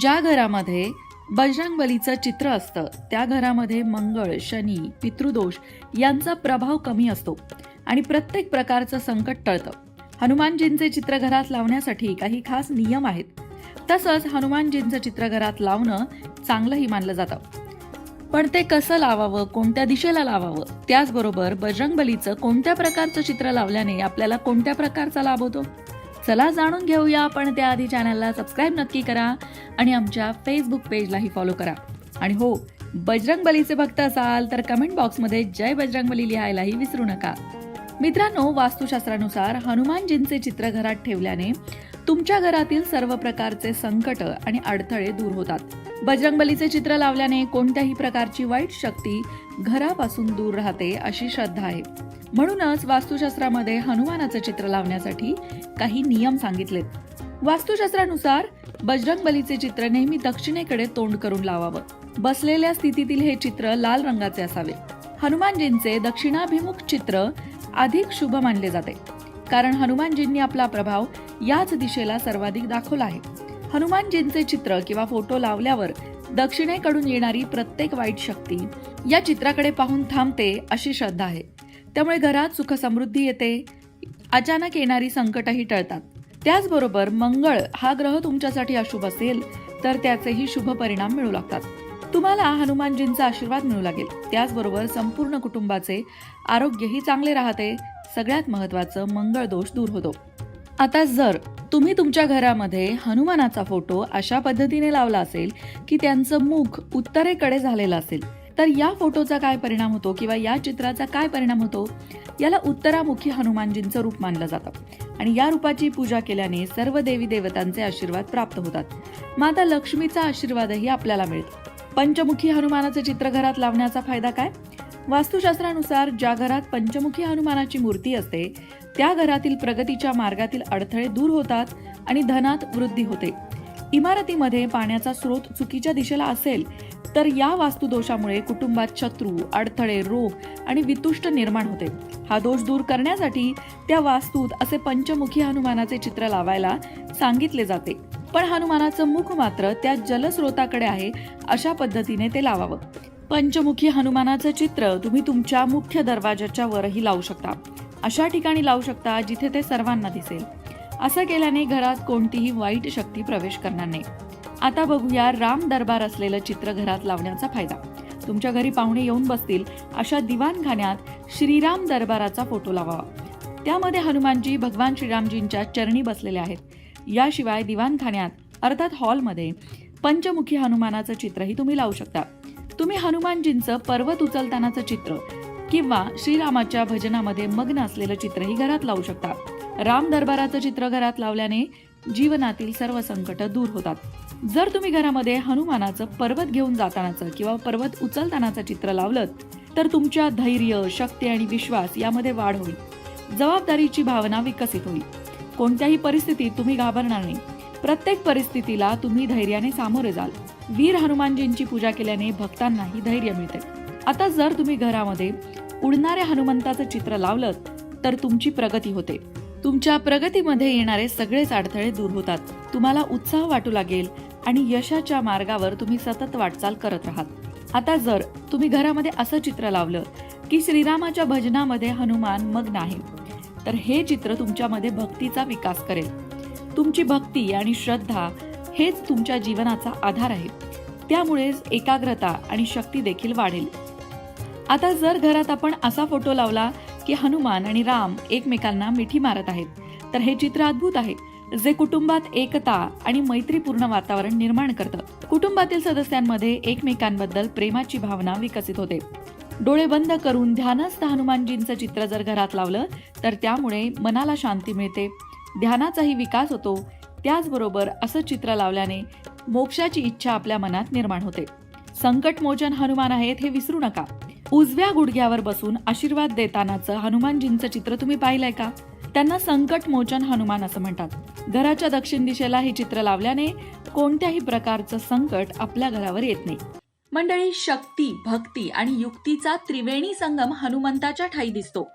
ज्या घरामध्ये बजरंगबलीचं चित्र असतं त्या घरामध्ये मंगळ शनी पितृदोष यांचा प्रभाव कमी असतो आणि प्रत्येक प्रकारचं संकट टळतं. हनुमानजींचे चित्र घरात लावण्यासाठी काही खास नियम आहेत. तसंच हनुमानजींचं चित्र घरात लावणं चांगलंही मानलं जातं. पण ते कसं लावावं कोणत्या दिशेला लावावं त्याचबरोबर बजरंगबलीचं कोणत्या प्रकारचं चित्र लावल्याने आपल्याला कोणत्या प्रकारचा लाभ होतो? चला जाणून घेऊया. पण त्याआधी चॅनलला सबस्क्राईब नक्की करा आणि आमच्या फेसबुक पेजलाही फॉलो करा. आणि हो बजरंगबलीचे भक्त असाल तर कमेंट बॉक्समध्ये जय बजरंगबली लिहायलाही विसरू नका. मित्रांनो वास्तुशास्त्रानुसार हनुमानजींचे चित्र घरात ठेवल्याने तुमच्या घरातील सर्व प्रकारचे संकट आणि अडथळे दूर होतात. बजरंगबलीचे चित्र लावल्याने कोणत्याही प्रकारची वाईट शक्ती घरापासून दूर राहते अशी श्रद्धा आहे. म्हणूनच वास्तुशास्त्रामध्ये हनुमानाचं चित्र लावण्यासाठी काही नियम सांगितलेत. वास्तुशास्त्रानुसार बजरंगबलीचे चित्र नेहमी दक्षिणेकडे तोंड करून लावावं. बसलेल्या स्थितीतील हे चित्र लाल रंगाचे असावे. हनुमानजींचे दक्षिणाभिमुख चित्र अधिक शुभ मानले जाते. कारण हनुमानजींनी आपला प्रभाव याच दिशेला सर्वाधिक दाखवला आहे. हनुमानजींचे चित्र किंवा फोटो लावल्यावर दक्षिणेकडून येणारी प्रत्येक वाईट शक्ती या चित्राकडे पाहून थांबते अशी श्रद्धा आहे. त्यामुळे घरात सुखसमृद्धी येते. अचानक येणारी संकटही टळतात. त्याचबरोबर मंगळ हा ग्रह तुमच्यासाठी अशुभ असेल तर त्याचेही शुभ परिणाम मिळू लागतात. तुम्हाला हनुमानजींचा आशीर्वाद मिळू लागेल. त्याचबरोबर संपूर्ण कुटुंबाचे आरोग्यही चांगले राहते. सगळ्यात महत्वाचं मंगळ दोष दूर होतो. आता जर तुम्ही तुमच्या घरामध्ये हनुमानाचा फोटो अशा पद्धतीने लावला असेल की त्यांचं मुख उत्तरेकडे झालेलं असेल तर या फोटोचा काय परिणाम होतो किंवा या चित्राचा काय परिणाम होतो याला उत्तरामुखी हनुमानजींचं रूप मानलं जातं. आणि या रूपाची पूजा केल्याने सर्व देवी देवतांचे आशीर्वाद प्राप्त होतात. माता लक्ष्मीचा आशीर्वादही आपल्याला मिळतो. पंचमुखी हनुमानाचे चित्र घरात लावण्याचा फायदा काय? वास्तुशास्त्रानुसार ज्या घरात पंचमुखी हनुमानाची मूर्ती असते त्या घरातील प्रगतीच्या मार्गातील अडथळे दूर होतात आणि धनात वृद्धी होते. इमारतीमध्ये पाण्याचा स्रोत चुकीच्या दिशेला असेल तर या वास्तुदोषामुळे कुटुंबात शत्रू अडथळे रोग आणि वितुष्ट निर्माण होते. हा दोष दूर करण्यासाठी त्या वास्तूत असे पंचमुखी हनुमानाचे चित्र लावायला सांगितले जाते. पण हनुमानाचं मुख मात्र त्या जलस्रोताकडे आहे अशा पद्धतीने ते लावावं. पंचमुखी हनुमानाचं चित्र तुम्ही तुमच्या मुख्य दरवाजाच्या वरही लावू शकता. अशा ठिकाणी लावू शकता जिथे ते सर्वांना दिसेल. असं केल्याने घरात कोणतीही वाईट शक्ती प्रवेश करणार नाही. आता बघूया राम दरबार असलेलं चित्र घरात लावण्याचा फायदा. तुमच्या घरी पाहुणे येऊन बसतील अशा दिवाणखान्यात श्रीराम दरबाराचा फोटो लावावा. त्यामध्ये हनुमानजी भगवान श्रीरामजींच्या चरणी बसलेले आहेत. याशिवाय दिवाणखान्यात अर्थात हॉलमध्ये पंचमुखी हनुमानाचं चित्रही तुम्ही लावू शकता. तुम्ही हनुमानजींचं पर्वत उचलतानाचं चित्र किंवा श्रीरामाच्या भजनामध्ये मग्न असलेलं चित्रही घरात लावू शकता. राम दरबाराचं चित्र घरात लावल्याने जीवनातील सर्व संकट दूर होतात. जर तुम्ही घरामध्ये हनुमानाचं पर्वत घेऊन जातानाचं किंवा पर्वत उचलतानाचं चित्र लावलं तर तुमच्या धैर्य शक्ती आणि विश्वास यामध्ये वाढ होईल. जबाबदारीची भावना विकसित होईल. कोणत्याही परिस्थितीत तुम्ही घाबरणार नाही. प्रत्येक परिस्थितीला तुम्ही धैर्याने सामोरे जाल. वीर हनुमानजींची पूजा केल्याने भक्तांनाही धैर्य मिळते. आता जर तुम्ही घरामध्ये उडणाऱ्या हनुमंताचं चित्र लावलं तर तुमची प्रगती होते. तुमच्या प्रगतीमध्ये येणारे सगळेच अडथळे दूर होतात. तुम्हाला उत्साह वाटू लागेल आणि यशाच्या मार्गावर तुम्ही सतत वाटचाल करत राहात आता जर तुम्ही घरामध्ये असं चित्र लावलं की श्रीरामाच्या भजनामध्ये हनुमान मग्न आहे तर हे चित्र तुमच्यामध्ये भक्तीचा विकास करेल. तुमची भक्ती आणि श्रद्धा हेच तुमच्या जीवनाचा आधार आहे. त्यामुळेच एकाग्रता आणि शक्ती देखील वाढेल. आता जर घरात आपण असा फोटो लावला की हनुमान आणि राम एकमेकांना मिठी मारत आहेत. तर हे चित्र अद्भुत आहे जे कुटुंबात एकता आणि मैत्रीपूर्ण वातावरण निर्माण करतं. कुटुंबातील सदस्यांमध्ये एकमेकांबद्दल प्रेमाची भावना विकसित होते. डोळे बंद करून ध्यानस्थ हनुमानजींचं चित्र जर घरात लावलं तर त्यामुळे मनाला शांती मिळते. ध्यानाचाही विकास होतो. त्याचबरोबर असं चित्र लावल्याने मोक्षाची इच्छा आपल्या मनात निर्माण होते. संकटमोचन हनुमान आहेत हे विसरू नका. उजव्या गुडघ्यावर बसून आशीर्वाद देतानाचं हनुमानजींचं चित्र तुम्ही पाहिलंय का? त्यांना संकट मोचन हनुमान असं म्हणतात. घराच्या दक्षिण दिशेला हे चित्र लावल्याने कोणत्याही प्रकारचं संकट आपल्या घरावर येत नाही. मंडळी शक्ती भक्ती आणि युक्तीचा त्रिवेणी संगम हनुमंताच्या ठाई दिसतो.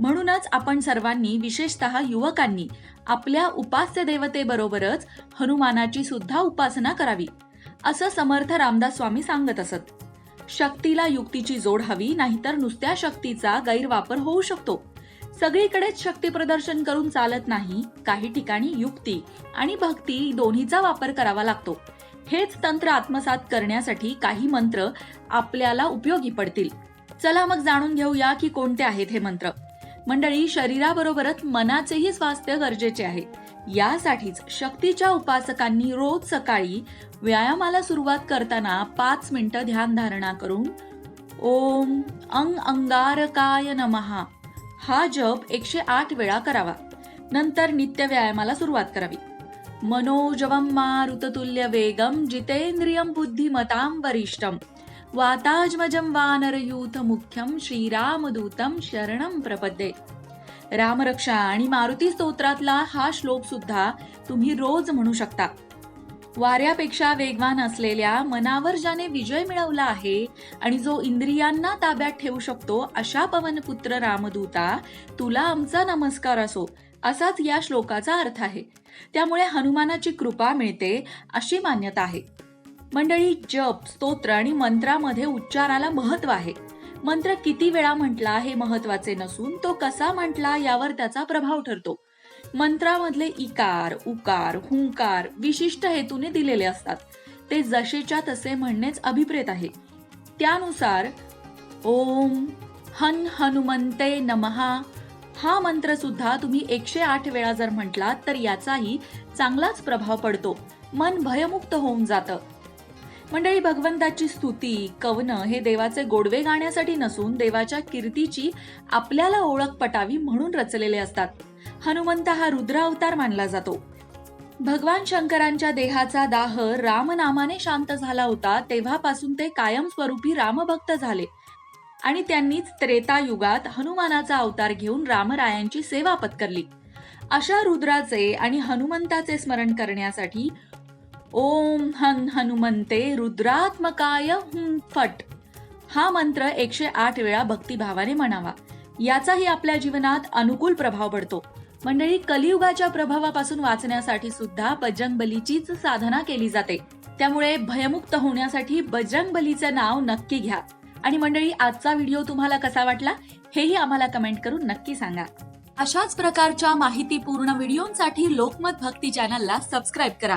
म्हणूनच आपण सर्वांनी विशेषतः युवकांनी आपल्या उपास्य देवतेबरोबरच हनुमानाची सुद्धा उपासना करावी असं समर्थ रामदास स्वामी सांगत असत. शक्तीला युक्तीची जोड हवी नाहीतर नुसत्या शक्तीचा गैरवापर होऊ शकतो. सगळीकडेच शक्ती प्रदर्शन करून चालत नाही काही ठिकाणी युक्ती आणि भक्ती दोन्हीचा वापर करावा लागतो. हेच तंत्र आत्मसात करण्यासाठी काही मंत्र आपल्याला उपयोगी पडतील. चला मग जाणून घेऊया की कोणते आहेत हे मंत्र. मंडळी शरीराबरोबरच मनाचेही स्वास्थ्य गरजेचे आहे. यासाठीच शक्तीच्या उपासकांनी रोज सकाळी व्यायामाला सुरुवात करताना पाच मिनिटं ध्यान धारणा करून ओम अंग अंगारकाय नमहा हा जप एकशे आठ वेळा करावा. नंतर नित्य व्यायामाला सुरुवात करावी. मनोजवम मारुततुल्य वेगम जितेंद्रियम बुद्धिमतां वरिष्ठम. वाताजमजम वानरयूथ मुख्यम श्रीरामदूतम शरणम प्रपद्ये. रामरक्षा आणि मारुती स्तोत्रातला हा श्लोक सुद्धा तुम्ही रोज म्हणू शकता. वाऱ्यापेक्षा वेगवान असलेल्या मनावर ज्याने विजय मिळवला आहे आणि जो इंद्रियांना ताब्यात ठेवू शकतो अशा पवनपुत्र रामदूता तुला आमचा नमस्कार असो असाच या श्लोकाचा अर्थ आहे. त्यामुळे हनुमानाची कृपा मिळते अशी मान्यता आहे. मंडळी जप स्तोत्र आणि मंत्रामध्ये उच्चाराला महत्त्व आहे. मंत्र किती वेळा म्हटला हे महत्त्वाचे नसून तो कसा म्हटला यावर त्याचा प्रभाव ठरतो. मंत्रामधले इकार उकार हुंकार विशिष्ट हेतूने दिलेले असतात. ते जसेच्या तसे म्हणणेच अभिप्रेत आहे. त्यानुसार ओम हन हनुमंते नमहा हा मंत्र सुद्धा तुम्ही एकशे आठ वेळा जर म्हटलात तर याचाही चांगलाच प्रभाव पडतो. मन भयमुक्त होऊन जातं. मंडळी भगवंताची स्तुती कवनं हे देवाचे गोडवे गाण्यासाठी नसून देवाच्या कीर्तीची आपल्याला ओळख पटावी म्हणून रचलेले असतात. हनुमंत हा रुद्र अवतार मानला जातो. भगवान शंकरांच्या देहाचा दाह रामनामाने शांत झाला होता तेव्हापासून ते कायमस्वरूपी रामभक्त झाले. आणि त्यांनीच त्रेतायुगात हनुमानाचा अवतार घेऊन रामरायांची सेवा पत्करली. अशा रुद्राचे आणि हनुमंताचे स्मरण करण्यासाठी ओम हन हनुमंते रुद्रात्मकाय हुं फट. हा मंत्र एकशे आठ वेळा भक्तिभावाने म्हणावा. याचाही आपल्या जीवनात अनुकूल प्रभाव पडतो. मंडळी कलियुगाच्या प्रभावापासून वाचण्यासाठी सुद्धा बजरंग बलीचीच साधना केली जाते. त्यामुळे भयमुक्त होण्यासाठी बजरंग बलीचं नाव नक्की घ्या. आणि मंडळी आजचा व्हिडिओ तुम्हाला कसा वाटला हेही आम्हाला कमेंट करून नक्की सांगा. अशाच प्रकारच्या माहितीपूर्ण व्हिडिओंसाठी लोकमत भक्ती चॅनलला सबस्क्राईब करा.